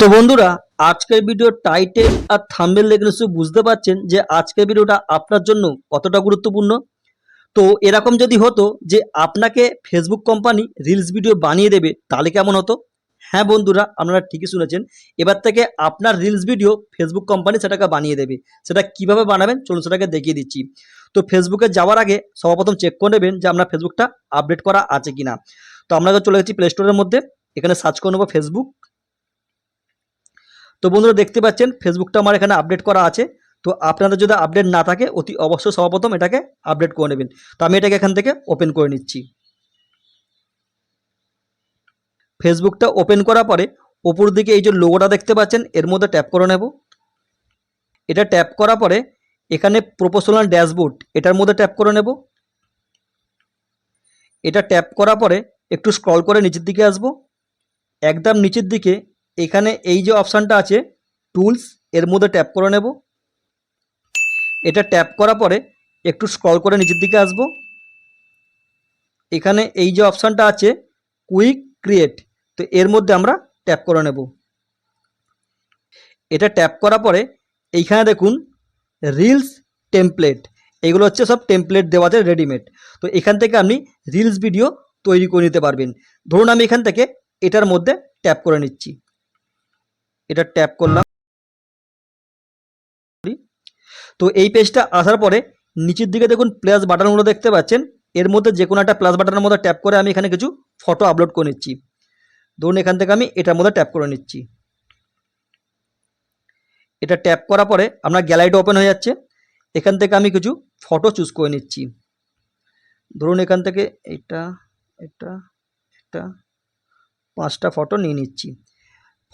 তো বন্ধুরা, আজকের ভিডিও টাইটেল আর থাম্বেল দেখলে শুধু বুঝতে পারছেন যে আজকের ভিডিওটা আপনার জন্য কতটা গুরুত্বপূর্ণ। তো এরকম যদি হতো যে আপনাকে ফেসবুক কোম্পানি রিলস ভিডিও বানিয়ে দেবে, তাহলে কেমন হতো? হ্যাঁ বন্ধুরা, আপনারা ঠিকই শুনেছেন। এবার থেকে আপনার রিলস ভিডিও ফেসবুক কোম্পানি সেটাকে বানিয়ে দেবে। সেটা কীভাবে বানাবেন? চলুন সেটাকে দেখিয়ে দিচ্ছি। তো ফেসবুকে যাওয়ার আগে সর্বপ্রথম চেক করে নেবেন যে আপনার ফেসবুকটা আপডেট করা আছে কি না তো আমরা চলে গেছি প্লে স্টোরের মধ্যে। এখানে সার্চ করে নেব ফেসবুক তো বন্ধুরা দেখতে পাচ্ছেন ফেসবুকটা আমার এখানে আপডেট করা আছে। তো আপনাদের যদি আপডেট না থাকে, অতি অবশ্যই সর্বপ্রথম এটাকে আপডেট করে নেবেন। তো আমি এটাকে এখান থেকে ওপেন করে নিচ্ছি। ফেসবুকটা ওপেন করার পরে ওপর দিকে এই যে লোগোটা দেখতে পাচ্ছেন, এর মধ্যে ট্যাপ করে নেব। এটা ট্যাপ করার পরে এখানে প্রপোশনাল ড্যাশবোর্ড এটার মধ্যে ট্যাপ করে নেব। এটা ট্যাপ করার পরে একটু স্ক্রল করে নিচের দিকে আসব। একদম নিচের দিকে এখানে এই যে অপশানটা আছে টুলস এর মধ্যে ট্যাপ করে নেব। এটা ট্যাপ করার পরে একটু স্ক্রল করে নিচের দিকে আসব। এখানে এই যে অপশানটা আছে কুইক ক্রিয়েট তো এর মধ্যে আমরা ট্যাপ করে নেব। এটা ট্যাপ করার পরে এইখানে দেখুন রিলস টেমপ্লেট এগুলো হচ্ছে সব টেমপ্লেট দেওয়া আছে রেডিমেড তো এখান থেকে আপনি রিলস ভিডিও তৈরি করে নিতে পারবেন। ধরুন আমি এখান থেকে এটার মধ্যে ট্যাপ করে নিচ্ছি। এটা ট্যাপ করলাম। তো এই পেজটা আসার পরে নিচের দিকে দেখুন প্লাস বাটনগুলো দেখতে পাচ্ছেন। এর মধ্যে যে কোনো একটা প্লাস বাটনের মধ্যে ট্যাপ করে আমি এখানে কিছু ফটো আপলোড করে নিচ্ছি। ধরুন এখান থেকে আমি এটার মধ্যে ট্যাপ করে নিচ্ছি। এটা ট্যাপ করার পরে আপনার গ্যালারিটা ওপেন হয়ে যাচ্ছে। এখান থেকে আমি কিছু ফটো চুজ করে নিচ্ছি। ধরুন এখান থেকে এটা এটা এটা, পাঁচটা ফটো নিয়ে নিচ্ছি।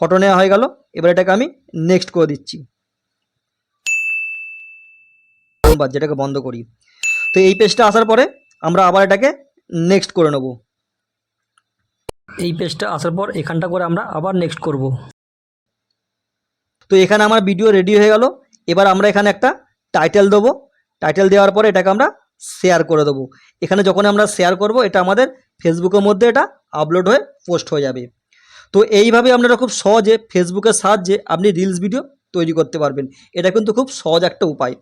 ফটো নেওয়া হয়ে গেল। এবার এটাকে আমি নেক্সট করে দিচ্ছি। যেটাকে বন্ধ করি। তো এই পেজটা আসার পরে আমরা আবার এটাকে নেক্সট করে নেব। এই পেজটা আসার পর এখানটা করে আমরা আবার নেক্সট করব। তো এখানে আমার ভিডিও রেডি হয়ে গেল। এবার আমরা এখানে একটা টাইটেল দেবো। টাইটেল দেওয়ার পরে এটাকে আমরা শেয়ার করে দেবো। এখানে যখন আমরা শেয়ার করব এটা আমাদের ফেসবুকের মধ্যে এটা আপলোড হয়ে পোস্ট হয়ে যাবে। তো এইভাবে আপনারা খুব সহজে ফেসবুকের সাহায্যে আপনি রিলস ভিডিও তৈরি করতে পারবেন। এটা কিন্তু খুব সহজ একটা উপায়।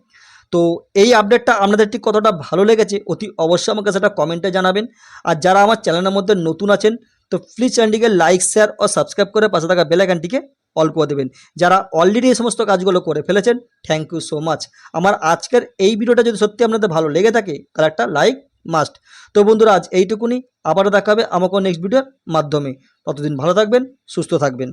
তো এই আপডেটটা আপনাদের ঠিক কতটা ভালো লেগেছে অতি অবশ্যই আমাকে সেটা কমেন্টে জানাবেন। আর যারা আমার চ্যানেলের মধ্যে নতুন আছেন, তো প্লিজ চ্যানেলটিকে লাইক শেয়ার ও সাবস্ক্রাইব করে পাশে থাকা বেলাইকানটিকে অল করে দেবেন। যারা অলরেডি এই সমস্ত কাজগুলো করে ফেলেছেন থ্যাংক ইউ সো মাচ আমার আজকের এই ভিডিওটা যদি সত্যি আপনাদের ভালো লেগে থাকে, তাহলে একটা লাইক মাস্ট। তো বন্ধুরা, আজ এইটুকুনি। আবারও দেখাবে আমাকে নেক্সট ভিডিওর মাধ্যমে। ততদিন ভালো থাকবেন, সুস্থ থাকবেন।